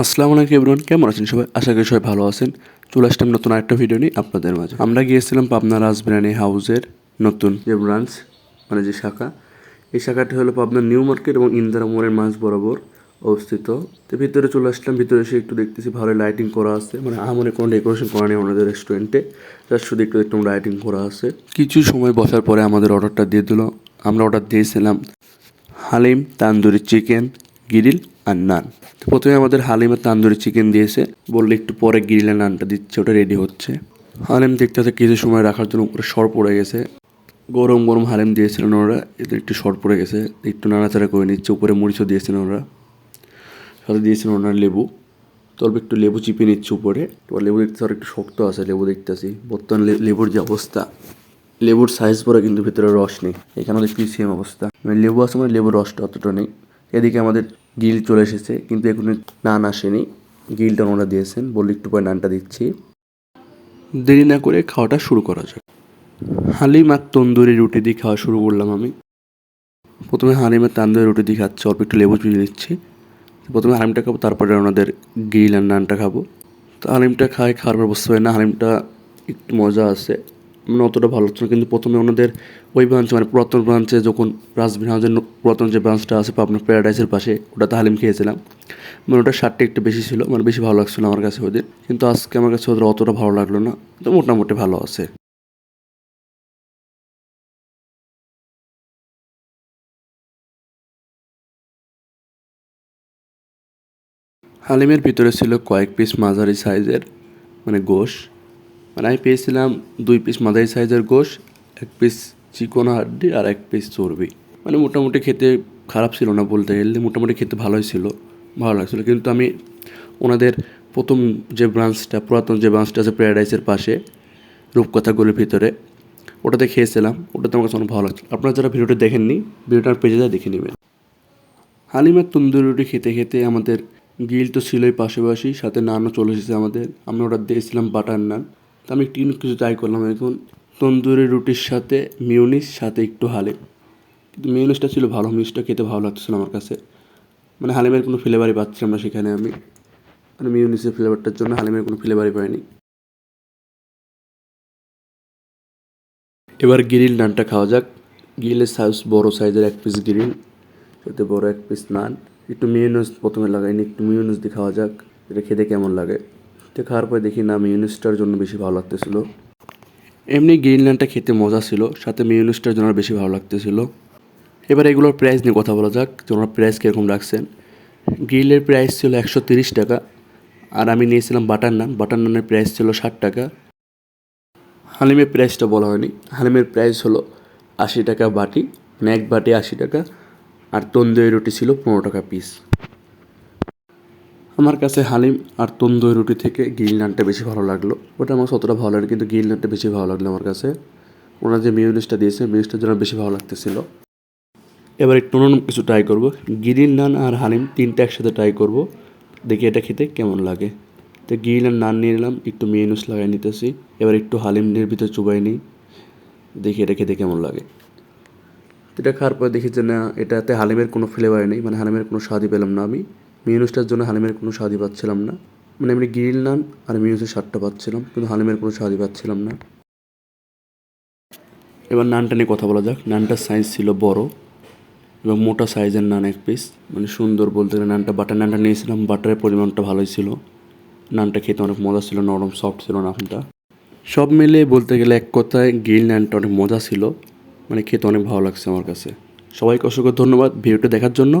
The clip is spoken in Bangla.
আসসালামু আলাইকুম এভরিওয়ান, কেমন আছেন সবাই? আশা করি সবাই ভালো আছেন। চলে আসলাম নতুন আরেকটা ভিডিও নিয়ে আপনাদের মাঝে। আমরা গিয়েছিলাম পাবনা রাজবিরানি হাউসের নতুন যে ব্রাঞ্চ মানে যে শাখা। এই শাখাটি হলো পাবনা নিউ মার্কেট এবং ইন্দিরা মোড়ের মাঝ বরাবর অবস্থিত। তো ভিতরে চলে আসলাম, ভিতরে এসে একটু দেখতেছি ভালো লাইটিং করা আছে। মানে আমনে কোনো ডেকোরেশন করা নেই আমাদের রেস্টুরেন্টে জাস্ট শুধু একটু একটু লাইটিং করা আছে। কিছু সময় বসার পরে আমাদের অর্ডারটা দিয়ে দিল। আমরা অর্ডার দিয়েছিলাম হালিম তান্দুরি চিকেন গিরিল আর নান। প্রথমে আমাদের হালিম তান্দুরি চিকেন দিয়েছে। বললে একটু পরে গিরিল নানটা দিচ্ছে, ওটা রেডি হচ্ছে। হালিম দেখতে হতে কিছু সময় রাখার জন্য উপরে সর পড়ে গেছে। গরম গরম হালিম দিয়েছিলেন ওরা, এদের একটু শর্ট পড়ে গেছে। একটু নাড়াচাড়া করে নিচ্ছে, উপরে মরিচও দিয়েছিলেন ওরা। সাথে দিয়েছিলেন ওনার লেবু। তো অল্প একটু লেবু চিপে নিচ্ছে উপরে। লেবু দেখতে আর একটু শক্ত আছে, লেবু দেখতেছি। বর্তমান লেবুর যে অবস্থা, লেবুর সাইজ পরে কিন্তু ভিতরে রস নেই। এখানে আমাদের পিসিএম অবস্থা। মানে লেবু আছে মানে লেবুর রসটা অতটা নেই। এদিকে আমাদের গিল চলে এসেছে, কিন্তু এখন নান আসেনি। গিলটা ওনারা দিয়েছেন, বললে একটু পরে নানটা দিচ্ছি। দেরি না করে খাওয়াটা শুরু করা যাক। হালিম আর তন্দুরি রুটি দিয়ে খাওয়া শুরু করলাম আমি। প্রথমে হালিমের তান্দুরি রুটি দিয়ে খাচ্ছি, অল্প একটু লেবু চুড়ে দিচ্ছি। প্রথমে হালিমটা খাব, তারপরে ওনাদের গিল আর নানটা খাব। তো হালিমটা খাই খাওয়ার পর বুঝতে পারি না হালিমটা একটু মজা আছে। মানে অতটা ভালো হচ্ছে না। কিন্তু প্রথমে ওনাদের ওই ব্রাঞ্চে মানে পুরাতন ব্রাঞ্চে যখন রাজবিন হাউসের পুরাতন যে ব্রাঞ্চটা আছে পাবনা প্যারাডাইসের পাশে, ওটাতে হালিম খেয়েছিলাম। মানে ওটা স্বাদটা একটু বেশি ছিল মানে বেশি ভালো লাগছিল আমার কাছে ওদের। কিন্তু আজকে আমার কাছে ওদের অতটা ভালো লাগল না। তো মোটামুটি ভালো আছে। হালিমের ভিতরে ছিল কয়েক পিস মাঝারি সাইজের মানে গোশ। মানে আমি পেয়েছিলাম দুই পিস মাঝারি সাইজের গোশ, এক পিস চিকন হাড্ডি আর এক পিস চর্বি। মানে মোটামুটি খেতে খারাপ ছিল না বলতে গেলে, মোটামুটি খেতে ভালোই ছিল, ভালো লাগছিল। কিন্তু আমি ওনাদের প্রথম যে ব্রাঞ্চটা, পুরাতন যে ব্রাঞ্চটা আছে প্যারাডাইসের পাশে রূপকথাগুলির ভিতরে, ওটাতে খেয়েছিলাম। ওটাতে আমার কাছে অনেক ভালো লাগছিল। আপনারা যারা ভিডিওটা দেখেননি, ভিডিওটা পেজে যায় দেখে নেবেন। হালিমার তন্দুরি রুটি খেতে খেতে আমাদের গিল তো ছিলই পাশাপাশি, সাথে নানও চলে এসেছে আমাদের। আমরা অর্ডার দিয়েছিলাম বাটার নান তো আমি একটু কিছু ট্রাই করলাম। এখন তন্দুরি রুটির সাথে মিউনিস, সাথে একটু হালিম। কিন্তু মিউনিসটা ছিল ভালো, মিউনিসটা খেতে ভালো লাগতেছিল আমার কাছে। মানে হালিমের কোনো ফ্লেভারই পাচ্ছিলাম না সেখানে আমি। মানে মিউনিসের ফ্লেভারটার জন্য হালিমের কোনো ফ্লেভারই পাইনি। এবার গিরিল নানটা খাওয়া যাক। গিরিলের সাইজ বড় সাইজের এক পিস গিরিল সাথে বড় এক পিস নান। একটু মিউনিস প্রথমে লাগাইনি, একটু মিউনিস দিয়ে খাওয়া যাক। এটা খেতে কেমন লাগে? তো খাওয়ার পরে দেখি না মিউনিসটার জন্য বেশি ভালো লাগতেছিল। এমনি গ্রিন নানটা খেতে মজা ছিল, সাথে মিউনিসটার জন্য বেশি ভালো লাগতেছিল। এবার এগুলোর প্রাইস নিয়ে কথা বলা যাক যে ওনারা প্রাইস কীরকম রাখছেন? গ্রিলের প্রাইস ছিল একশো তিরিশ টাকা, আর আমি নিয়েছিলাম বাটার নান বাটার নানের প্রাইস ছিল ষাট টাকা। হালিমের প্রাইসটা বলা হয়নি, হালিমের প্রাইস হলো আশি টাকা বাটি এক বাটি আশি টাকা, আর তন্দুরি রুটি ছিল পনেরো টাকা পিস আমার কাছে হালিম আর তন্দুরি রুটি থেকে গিল নানটা বেশি ভালো লাগল। ওটা আমার অতটা ভালো লাগে, কিন্তু গিল নানটা বেশি ভালো লাগল আমার কাছে। ওনার যে মিউনিসটা দিয়েছে মিউনিসটার জন্য বেশি ভালো লাগতেছিল। এবার একটু অন্য কিছু ট্রাই করব। গিরিল নান আর হালিম তিনটা একসাথে ট্রাই করব। দেখি এটা খেতে কেমন লাগে। তো গিরিল আর নান নিয়ে নিলাম, একটু মিউনিস লাগাই নিতেছি। এবার একটু হালিম হালিমের ভিতরে চুবাই নিই। দেখি এটা খেতে কেমন লাগে। এটা খাওয়ার পর দেখি যে না, এটাতে হালিমের কোনো ফ্লেভার নেই মানে হালিমের কোনো স্বাদই পেলাম না আমি। মিউনিসটার জন্য হালিমের কোনো স্বাদই পাচ্ছিলাম না। মানে এমনি গিরিল নান আর মিউনিসের স্বাদটা পাচ্ছিলাম, কিন্তু হালিমের কোনো স্বাদই পাচ্ছিলাম না। এবার নানটা নিয়ে কথা বলা যাক। নানটার সাইজ ছিল বড় এবং মোটা সাইজের নান এক পিস মানে সুন্দর বলতে গেলে নানটা বাটার নানটা নিয়েছিলাম বাটারের পরিমাণটা ভালোই ছিল। নানটা খেতে অনেক মজা ছিল, নরম সফট ছিল নানটা। সব মিলে বলতে গেলে এক কথায় গিল নানটা অনেক মজা ছিল। মানে খেতে অনেক ভালো লাগছে আমার কাছে। সবাইকে অসংখ্য ধন্যবাদ ভিডিওটা দেখার জন্য।